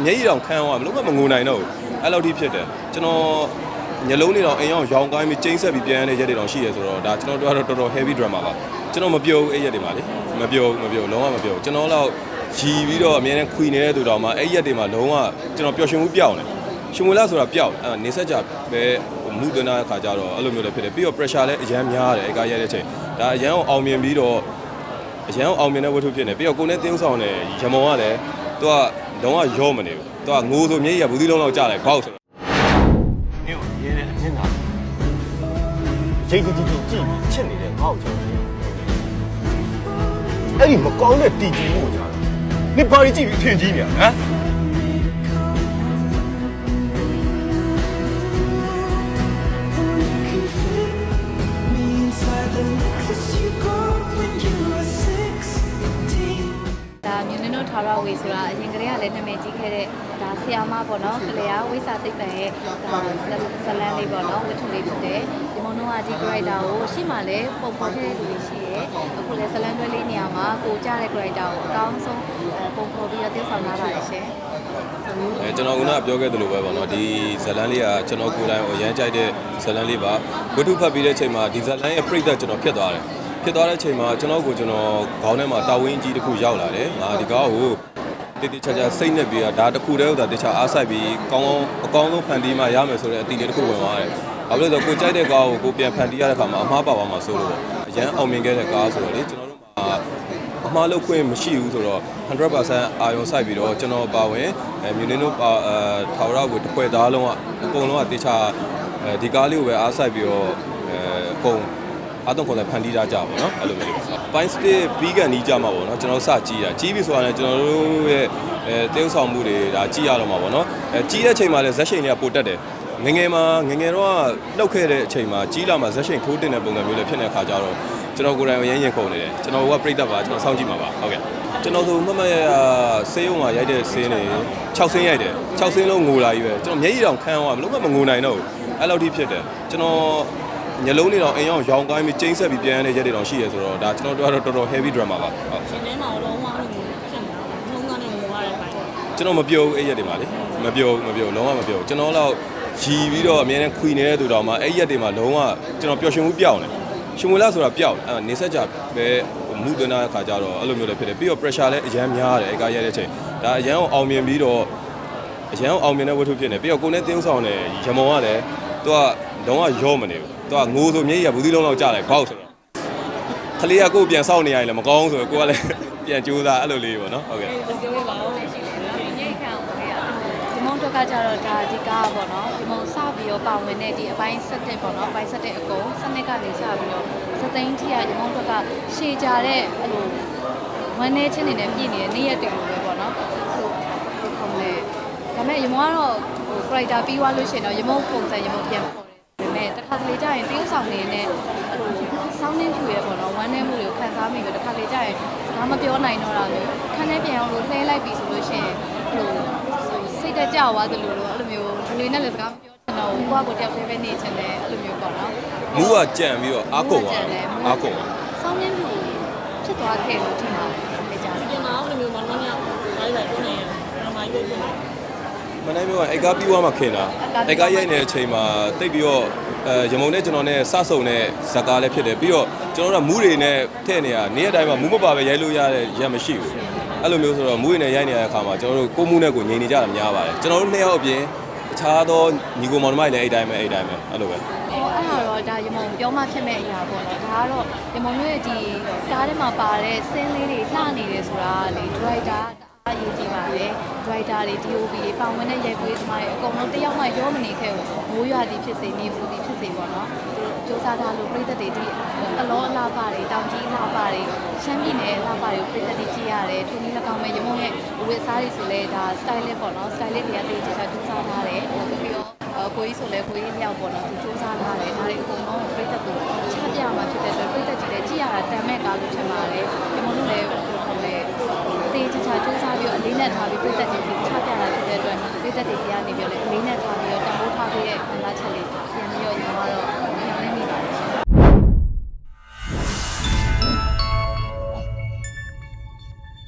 တော်မျက်ရည်တောင်ခမ်းသွားဘလို့မှမငိုနိုင်တော့ဘူးအဲ့လောက်ထိဖြစ်တယ်ကျွန်တော်ညလုံးနေတော့အိမ်အောင်ရောင်ကိုင်းပြီးကျိန်းဆက်ပြီးပြန်ရတဲ့ရက်တွေတောင်ရှိရဆိုတော့ဒါကျွန်တော်တို့ကတော့တော်တော် heavy drama ပါကျွန်တော်မပြောဘူးအဲ့ရက်တွေမှာလေမပြောဘူးမပြောဘူးလုံးဝမပြောဘူးကျွန်တော်တော့ရီပြီးတော့အမြဲတမ်းခွေနေတဲ့သူတော်မှာအဲ့ရက်တွေမှာလုံးဝကျွန်တော်ပျော်ရွှင်မှုပြောင်းတယ်ရှင်မွေလာဆိုတာပြောင်းတယ်အဲ့နေဆက်ကြပဲဟိုမှုသွင်းတဲ့အခါကျတော့အဲ့လိုမျိုးလည်းဖြစ်တယ်ပြီးတော့ pressure လည်းအရန်များတယ်အဲ့ကရတဲ့ချိန်ဒါအရန်အောင်မြင်ပြီးတော့အရန်အောင်မြင်တဲ့ဝတ္ထုဖြစ်နေပြီးတော့ကိုနဲ့တင်းဆောင်တဲ့ရမုံကလည်းသူက လုံးဝရောမနေဘူးသူကငိုဆိုမျက်ရည်ကဘူးသီးလုံးလောက်ကြားတယ်ဘောက်ဆိုတော့မင်းကိုရဲတဲ့မျက်နှာရိတ်တိတိကြည့်ပြီးချစ်နေတဲ့ငါ့ကိုကျွန်တော်အဲ့ဒီမကောင်းတဲ့တီဂျီကိုကြားတာနေပါရီကြည့်ပြီးအထင်ကြီးနေရဟမ် ထာရဝေဆိုတာအရင်ကတည်းကလည်းနာမည်ကြီးခဲ့တဲ့ဒါဆီယာမပေါ့နော်ကလျာဝိစာသိပ္ပံရဲ့ဒါဇလန်လေးပေါ့နော်ဝတ္ထုလေးဖြစ်တယ်ဒီမုံတော့အဒီ character ကိုရှေ့မှာလည်းပုံဖော်ခဲ့တဲ့လူတွေရှိရဲအခုလည်းဇလန်တွဲလေးနေရာမှာကိုကြတဲ့ character ကိုအကောင်းဆုံးပုံဖော်ပြီးတော့တင်ဆောင်လာပါတယ်ရှင်အဲကျွန်တော်ကပြောခဲ့သလိုပဲပေါ့နော်ဒီဇလန်းလေးကကျွန်တော်ကိုယ်တိုင်အရန်ကြိုက်တဲ့ဇလန်းလေးပါဝတ္ထုဖတ်ပြီးတဲ့ချိန်မှာဒီဇလန်းရဲ့ပြိတ္တကျွန်တော်ဖြစ်သွားတယ် ဖြစ်သွားတဲ့ချိန်မှာကျွန်တော်ကိုကျွန်တော်ခေါင်းထဲမှာတာဝင်းကြီးတစ်ခုရောက်လာတယ်ငါဒီကားကိုတိတိကျကျစိတ်နဲ့ပြီးတော့ဒါတစ်ခုတည်းဥသာတခြားအားဆိုင်ပြီးကောင်းကောင်းအကောင်းဆုံးဖန်တီးမှရမယ်ဆိုတဲ့အတီလေးတစ်ခုဝင်သွားတယ်ဘာလို့လဲဆိုတော့ကိုကြိုက်တဲ့ကားကိုကိုပြန်ဖန်တီးရတဲ့အခါမှာအမှားပါပါမှာဆိုလို့ပေါ့အရန်အောင်မြင်ခဲ့တဲ့ကားဆိုတော့လေကျွန်တော်တို့မှာအမှားလုပ်ခွင့်မရှိဘူးဆိုတော့100%အာရုံစိုက်ပြီးတော့ကျွန်တော်ပါဝင်အဲမြူနင်းတို့ပါအဲထာဝရကိုတစ်ခွဲသားလုံးကအကုန်လုံးကတေချာအဲဒီကားလေးကိုပဲအားစိုက်ပြီးတော့အဲအကုန် အားသုံးခွန်တဲ့ဖန်တီးထားကြပါတော့အဲ့လိုမျိုးလေးပေါ့ပိုင်းစတစ်ဘီဂန်နီးကြမှာပေါ့နော်ကျွန်တော်စကြည့်တာကြီးပြီဆိုတာလည်းကျွန်တော်တို့ရဲ့အဲတင်းဆောင်မှုတွေဒါကြည့်ရတော့မှာပေါ့နော်အဲကြီးတဲ့ချိန်မှာလည်းဇက်ရှိန်တွေကပိုတက်တယ်ငငယ်မှာငငယ်တော့နှုတ်ခဲ့တဲ့အချိန်မှာကြီးလာမှာဇက်ရှိန်ထိုးတင်တဲ့ပုံစံမျိုးလည်းဖြစ်နေတဲ့အခါကျတော့ကျွန်တော်ကိုယ်တိုင်ရမ်းရင်ခုန်နေတယ်ကျွန်တော်ကပြိတ္တပါကျွန်တော်စောင့်ကြည့်မှာပါဟုတ်ကဲ့ကျွန်တော်ဆိုမမရရဆေးရုံမှာရိုက်တဲ့ဆေးနေ6ဆင်းရိုက်တယ်6ဆင်းလုံးငိုလာကြီးပဲကျွန်တော်မျက်ရည်တောင်ခမ်းသွားဘလို့မှမငိုနိုင်တော့ဘူးအဲ့လောက်ထိဖြစ်တယ်ကျွန်တော် ညလုံးနေတော့အိမ်အောင်ရောင်ကိုင်းပြီးကျိန်းဆက်ပြီးပြန်ရတဲ့ရက်တွေတောင်ရှိရဆိုတော့ဒါကျွန်တော်တို့ကတော့တော်တော် heavy drama ပါဟုတ်ရှင်ထဲမှာတော့လုံးဝအဲ့လိုမျိုးဖြစ်နေတာ။လုံးကနေငိုရတဲ့ပိုင်း။ကျွန်တော်မပြောဘူးအဲ့ရက်တွေမှာလေမပြောဘူးမပြောဘူးလုံးဝမပြောဘူးကျွန်တော်တော့ရီပြီးတော့အမြဲတမ်းခွေနေတဲ့သူတော်မှာအဲ့ရက်တွေမှာလုံးဝကျွန်တော်ပျော်ရွှင်မှုပြောင်းတယ်ရှင်မွေလာဆိုတာပြောင်းတယ်အဲ့နေဆက်ကြပဲမှုသွင်းတဲ့အခါကျတော့အဲ့လိုမျိုးလည်းဖြစ်တယ်ပြီးတော့ pressure လည်းအရန်များတယ်အဲ့ကရတဲ့ချိန်ဒါအရန်အောင်မြင်ပြီးတော့အရန်အောင်မြင်တဲ့ဝတ္ထုဖြစ်နေပြီးတော့ကိုနဲ့တင်းဆောင်တဲ့ရမုံကလည်းသူက လုံးဝရောမနေဘူးသူကငိုဆိုမျက်ရည်ကဘူးသီးလုံးလောက်ကြားတယ်ဘောက်ဆိုတော့ခလေးကကိုယ်ပြန်စောင့်နေရတယ်လည်းမကောင်းဆိုတော့ကိုကလည်းပြန်ကြိုးစားအဲ့လိုလေးပေါ့နော်ဟုတ်ကဲ့ပြောပြပါဦး။ညိတ်ခံအောင်ခဲ့ရဒီမုံတော့ကကြတော့ဒါဒီကားပေါ့နော်ဒီမုံစပြီးတော့ပါဝင်တဲ့ဒီအပိုင်းဆက်တဲ့ပေါ့နော်အပိုင်းဆက်တဲ့အကုန်စနစ်ကနေစပြီးတော့စသိန်းထီကဒီမုံတော့ကရှည်ကြတဲ့အဲ့လိုဝမ်းနေချင်းနေနဲ့ပြည့်နေတဲ့နေ့ရက်တွေလိုပဲပေါ့နော်ဟိုဒီခုံးလေဒါပေမဲ့ရမုံကတော့ဟို character ပြီးသွားလို့ရှိရင်တော့ရမုံပုံစံရမုံပြန်ခေါ်တယ်ဒါပေ မဲ့တစ်ခါတလေကြာရင်တရုပ်ဆောင်နေနဲ့အဲ့လိုစောင်းနှင်းဖြူရဲပေါ့နော်ဝမ်းနေမှုတွေကိုခံစားမိပြီးတစ်ခါလေကြာရင်ဘာမပြောနိုင်တော့တာမျိုးခန်းထဲပြန်အောင်လို့လှဲလိုက်ပြီဆိုလို့ရှိရင်ဟိုစိတ်တက်ကြွသွားသလိုလိုအဲ့လိုမျိုးလူတွေနဲ့လည်းစကားမပြောချင်တော့ဘူးကိုကကိုတယောက်တည်းပဲနေချင်တယ်အဲ့လိုမျိုးပေါ့နော်မူးကကြံပြီးတော့အာကုန်သွားတယ်အာကုန်သွားစောင်းနှင်းမှုဖြစ်သွားခဲ့လို့ထင်ပါတယ်အကြဒီမှာအဲ့လိုမျိုးမလုံးဝလိုက်လိုက်ကိုနေရ။ဒါမှရွေးပြနေမနိုင်ပြောအိုက်ကားပြီးသွားမှခင်တာအိုက်ကားရိုက်နေတဲ့အချိန်မှာတိတ်ပြီးတော့ အဲရမုံနဲ့ကျွန်တော်နဲ့စဆုံတဲ့ဇာကားလည်းဖြစ်တယ်ပြီးတော့ကျွန်တော်တို့ကမူးတွေနဲ့ထည့်နေရနေ့ရက်တိုင်းမှာမူးမပါပဲရိုက်လို့ရတဲ့ရက်မရှိဘူးအဲ့လိုမျိုးဆိုတော့မူးတွေနဲ့ရိုက်နေရတဲ့အခါမှာကျွန်တော်တို့ကိုမူးနဲ့ကိုငြိမ်နေကြတာများပါတယ်ကျွန်တော်တို့နှစ်ယောက်အပြင်အခြားသောညီကိုမောင်နှမတွေလည်းအဲ့တိုင်းပဲအဲ့တိုင်းပဲအဲ့လိုပဲဟောအဲ့ဒါတော့ဒါရမုံပြောမှဖြစ်မဲ့အရာပေါ့နော်ဒါကတော့ရမုံတို့ရဲ့ဒီကားထဲမှာပါတဲ့စင်းလေးတွေလှနေတယ်ဆိုတာလေဒရိုက်တာ အားရေးကြည့်ပါလေဒရိုက်တာတွေ DOP တွေပါဝင်တဲ့ရိုက်ကွေးသမားတွေအကုန်လုံးတယောက်မှရောမနေခဲ့ဘူးမိုးရွာသည်ဖြစ်စေနေဘူးသည်ဖြစ်စေပေါ့နော်သူစူးစမ်းထားလို့ပြည်သက်တွေဒီအလောအလားပါတွေတောင်ကြီးအလားပါတွေရှမ်းပြည်နယ်အလားပါတွေကိုပြည်သက်တွေကြည့်ရတယ်ထုံးကြီး၎င်းမဲ့ရမုံရဲ့ဝေစားတွေဆိုလဲဒါ style လေးပေါ့နော် style လေးတွေကတေးချာချာစူးစမ်းထားတယ်ပြီးတော့အကိုကြီးဆိုလဲကိုကြီးလျောက်ပေါ့နော်သူစူးစမ်းထားတယ်ဒါတွေအကုန်လုံးပြည်သက်ကိုချပြမှာဖြစ်တဲ့အတွက်ပြည်သက်ကြီးလည်းကြည့်ရတာတန်မဲ့ကားလို့ထင်ပါတယ်ရမုံတို့လည်းဟိုထုံးလဲ လေးနက်ထားပြီးပြည်သက်တွေချပြတာဖြစ်တဲ့အတွက်ပြည်သက်တွေတရားနေပြီးတော့လည်းလေးနက်ထားပြီးတော့တမိုး